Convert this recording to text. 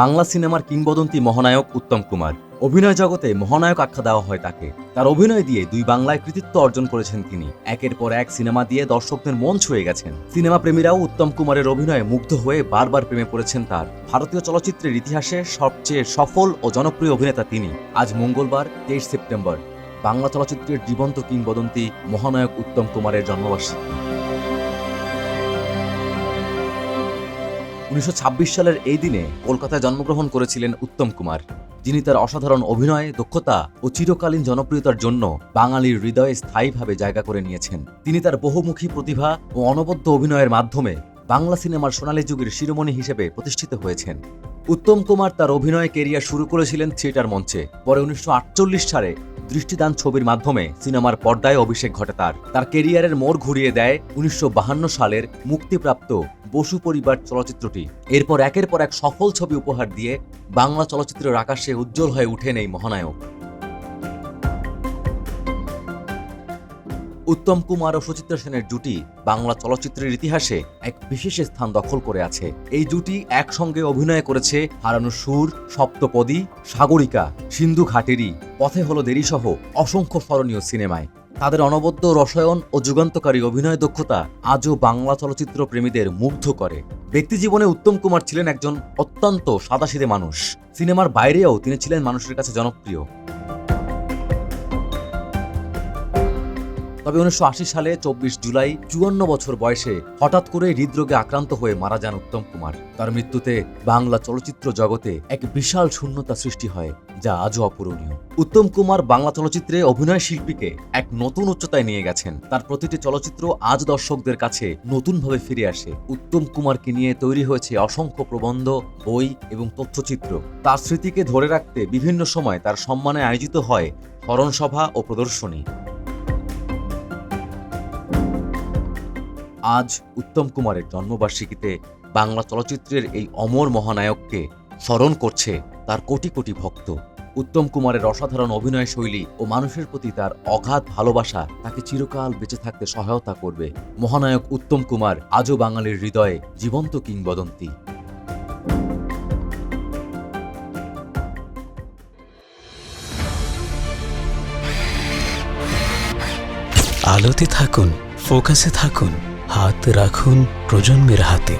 বাংলা সিনেমার কিংবদন্তি মহানায়ক উত্তম কুমার। অভিনয় জগতে মহানায়ক আখ্যা দেওয়া হয় তাকে। তার অভিনয় দিয়ে দুই বাংলায় কৃতিত্ব অর্জন করেছেন তিনি। একের পর এক সিনেমা দিয়ে দর্শকদের মন ছুঁয়ে গেছেন। সিনেমা প্রেমীরাও উত্তম কুমারের অভিনয়ে মুগ্ধ হয়ে বারবার প্রেমে পড়েছেন তার। ভারতীয় চলচ্চিত্রের ইতিহাসে সবচেয়ে সফল ও জনপ্রিয় অভিনেতা তিনি। আজ মঙ্গলবার, তেইশ সেপ্টেম্বর। বাংলা চলচ্চিত্রের জীবন্ত কিংবদন্তি মহানায়ক উত্তম কুমারের জন্মবার্ষিকী। উনিশশো ছাব্বিশ সালের এই দিনে কলকাতায় জন্মগ্রহণ করেছিলেন উত্তম কুমার। যিনি তার অসাধারণ অভিনয়, দক্ষতা ও চিরকালীন জনপ্রিয়তার জন্য বাঙালির হৃদয়ে স্থায়ীভাবে জায়গা করে নিয়েছেন। তিনি তার বহুমুখী প্রতিভা ও অনবদ্য অভিনয়ের মাধ্যমে বাংলা সিনেমার সোনালী যুগের শিরোমণি হিসেবে প্রতিষ্ঠিত হয়েছেন। উত্তম কুমার তার অভিনয় কেরিয়ার শুরু করেছিলেন থিয়েটার মঞ্চে। পরে উনিশশো আটচল্লিশ সালে দৃষ্টিদান ছবির মাধ্যমে সিনেমার পর্দায় অভিষেক ঘটে তার। তার কেরিয়ারের মোড় ঘুরিয়ে দেয় উনিশশো সালের মুক্তিপ্রাপ্ত বসু পরিবার চলচ্চিত্রটি। এরপর একের পর এক সফল ছবি উপহার দিয়ে বাংলা চলচ্চিত্রের আকাশে উজ্জ্বল হয়ে উঠেন এই মহানায়ক। উত্তম কুমার ও সুচিত্রা সেনের জুটি বাংলা চলচ্চিত্রের ইতিহাসে এক বিশেষ স্থান দখল করে আছে। এই জুটি একসঙ্গে অভিনয় করেছে হারানো সুর, সপ্তপদী, সাগরিকা, সিন্ধু ঘাটেরি পথে হলো দেরি সহ অসংখ্য স্মরণীয় সিনেমায়। তাদের অনবদ্য রসায়ন ও যুগান্তকারী অভিনয় দক্ষতা আজও বাংলা চলচ্চিত্র প্রেমীদের মুগ্ধ করে। ব্যক্তিজীবনে উত্তম কুমার ছিলেন একজন অত্যন্ত সাদাসিধে মানুষ। সিনেমার বাইরেও তিনি ছিলেন মানুষের কাছে জনপ্রিয়। তবে উনিশশো আশি সালে চব্বিশ জুলাই চুয়ান্ন বছর বয়সে হঠাৎ করে হৃদরোগে আক্রান্ত হয়ে মারা যান উত্তম কুমার। তার মৃত্যুতে বাংলা চলচ্চিত্র জগতে এক বিশাল শূন্যতা সৃষ্টি হয়, যা আজও অপূরণীয়। উত্তম কুমার বাংলা চলচ্চিত্রে অভিনয় শিল্পীকে এক নতুন উচ্চতায় নিয়ে গেছেন। তার প্রতিটি চলচ্চিত্র আজ দর্শকদের কাছে নতুনভাবে ফিরে আসে। উত্তম কুমারকে নিয়ে তৈরি হয়েছে অসংখ্য প্রবন্ধ, বই এবং তথ্যচিত্র। তার স্মৃতিকে ধরে রাখতে বিভিন্ন সময় তার সম্মানে আয়োজিত হয় স্মরণসভা ও প্রদর্শনী। আজ উত্তম কুমারের জন্মবার্ষিকীতে বাংলা চলচ্চিত্রের এই অমর মহানায়ককে স্মরণ করছে তার কোটি কোটি ভক্ত। উত্তম কুমারের অসাধারণ অভিনয় শৈলী ও মানুষের প্রতি তার অগাধ ভালোবাসা তাকে চিরকাল বেঁচে থাকতে সহায়তা করবে। মহানায়ক উত্তম কুমার আজও বাঙালির হৃদয়ে জীবন্ত কিংবদন্তি। আলোতে থাকুন, ফোকাসে থাকুন হাত রাখুন প্রজন্মের হাতে